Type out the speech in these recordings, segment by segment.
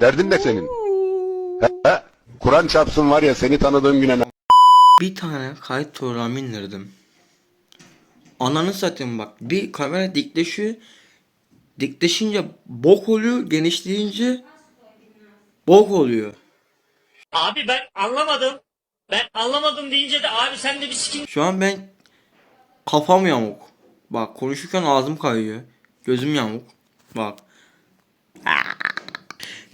Derdin ne senin? He? he? Kur'an çarpsın var ya seni tanıdığım güne Bir tane kayıt programı indirdim. Ananı satayım bak. Bir kamera dikleşiyor. Dikleşince bok oluyor. Genişleyince bok oluyor. Abi ben anlamadım. Ben anlamadım deyince de abi sen de bir sikin Şu an ben kafam yamuk. Bak konuşurken ağzım kayıyor. Gözüm yamuk. Bak.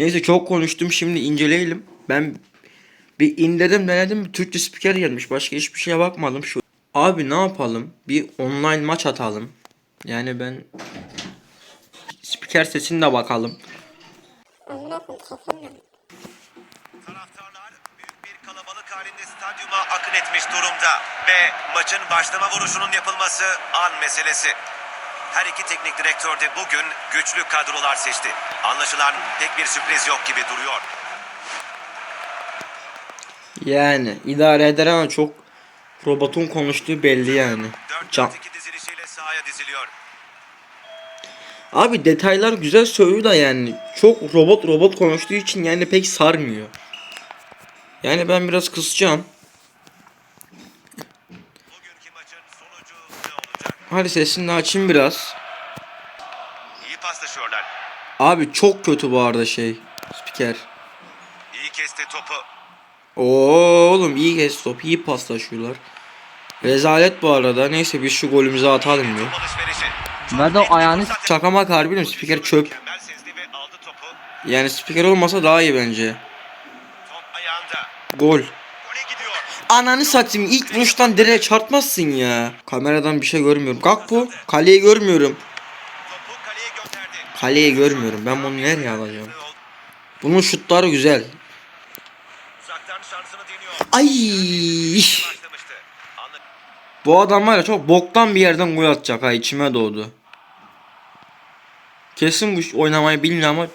Neyse çok konuştum şimdi inceleyelim. Ben bir indirdim denedim Türkçe spiker gelmiş. Başka hiçbir şeye bakmadım şu. Abi ne yapalım? Bir online maç atalım. Yani ben spiker sesine de bakalım. Taraftarlar büyük bir kalabalık halinde stadyuma akın etmiş durumda ve maçın başlama vuruşunun yapılması an meselesi. Her iki teknik direktör de bugün güçlü kadrolar seçti. Anlaşılan pek bir sürpriz yok gibi duruyor. Yani idare eder ama çok robotun konuştuğu belli yani. 4-4-2 Can. dizilişiyle sahaya diziliyor. Abi detaylar güzel söylüyor da yani çok robot robot konuştuğu için yani pek sarmıyor. Yani ben biraz kısacağım. Bugünkü maçın sonucu ne olacak? Hadi sesini açayım biraz. İyi paslaşıyorlar. Abi çok kötü bu arada şey. Spiker. İyi kesti topu. Oo oğlum iyi kes top iyi paslaşıyorlar. Rezalet bu arada. Neyse biz şu golümüzü atalım diyor. Ver de o ayağını Çakamak harbiden spiker çöp. Yani spiker olmasa daha iyi bence. Gol. Ananı satayım ilk vuruştan direğe çarpmazsın ya. Kameradan bir şey görmüyorum. Gakpo kaleyi görmüyorum. Kaleyi görmüyorum. Ben bunu nereye alacağım? Bunun şutları güzel. Ay! Bu adam var ya çok boktan bir yerden gol atacak ha içime doğdu. Kesin bu oynamayı bilmiyor ama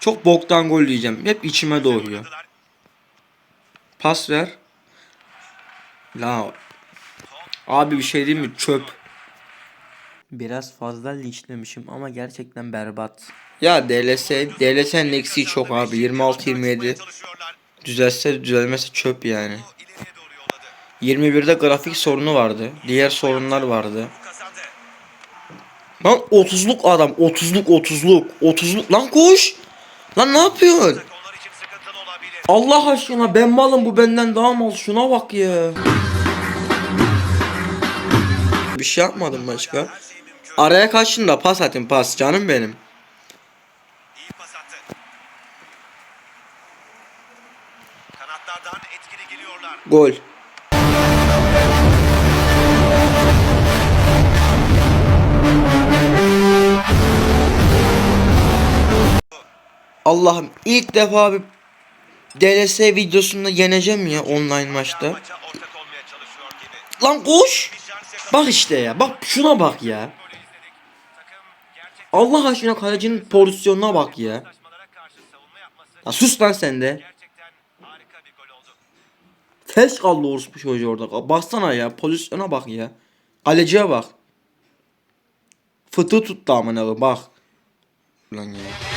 çok boktan gol diyeceğim. Hep içime doğuyor. Pas ver. La Abi bir şey diyeyim mi? Çöp. Biraz fazla linçlemişim ama gerçekten berbat. Ya DLS, DLS'nin eksiği çok abi. 26-27. Çalışıyorlar. Düzelse düzelmese çöp yani. İleriye doğru yolladı. 21'de grafik sorunu vardı. Diğer sorunlar vardı. Lan 30'luk adam 30'luk 30'luk 30'luk lan koş. Lan ne yapıyorsun? Allah aşkına ben malım bu benden daha mal şuna bak ya. Bir şey yapmadım başka. Araya kaçtın da pas atayım pas canım benim. Gol. Allah'ım ilk defa bir DLS videosunda yeneceğim ya online maçta. Lan koş. Bak işte ya. Bak şuna bak ya. Allah aşkına kalecinin pozisyonuna bak ya. Ya sus lan sen de. Felç kaldı orospu çocuğu orada. Baksana ya. Pozisyona bak ya. Kaleciye bak. Fıtı tuttu amına bak. Lan ya.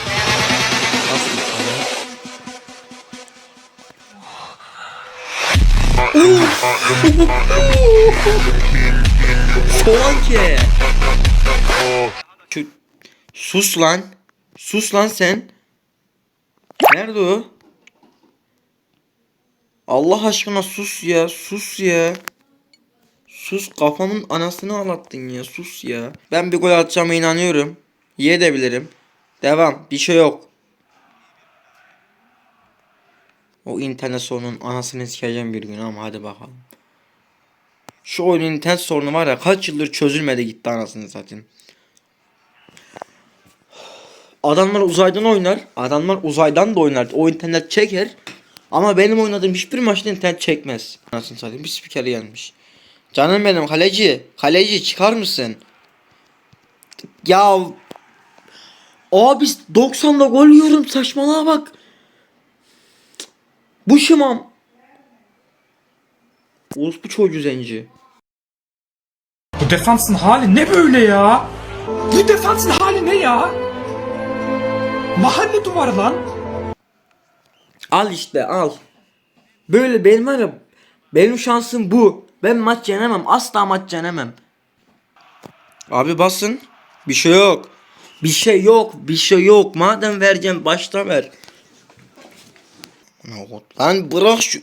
Solanke. Şu sus lan. Sus lan sen. Nerede o? Allah aşkına sus ya. Sus ya. Sus kafamın anasını ağlattın ya. Sus ya. Ben bir gol atacağıma inanıyorum. Yiyebilirim. Devam. Bir şey yok. O internet sorunun anasını sikeceğim bir gün ama hadi bakalım. Şu oyunun internet sorunu var ya kaç yıldır çözülmedi gitti anasını satayım. Adamlar uzaydan oynar. Adamlar uzaydan da oynar. O internet çeker. Ama benim oynadığım hiçbir maçta internet çekmez. Anasını satayım bir spiker gelmiş. Canım benim kaleci. Kaleci çıkar mısın? Ya Abi 90'da gol yiyorum saçmalığa bak. Bu şımam. Orospu çocuğu zenci. Bu defansın hali ne böyle ya? Bu defansın hali ne ya? Mahalle duvarı lan. Al işte al. Böyle benim var ya benim şansım bu. Ben maç yenemem. Asla maç yenemem. Abi basın. Bir şey yok. Bir şey yok. Bir şey yok. Madem vereceğim baştan ver. Lan bırak şu.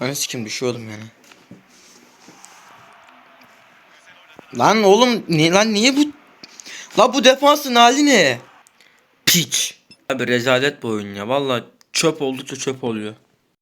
Anı sikim düşüyordum yani. Lan oğlum ni lan niye bu La bu defansın hali ne? Piç. Abi rezalet bu oyun ya. Valla çöp oldukça çöp oluyor.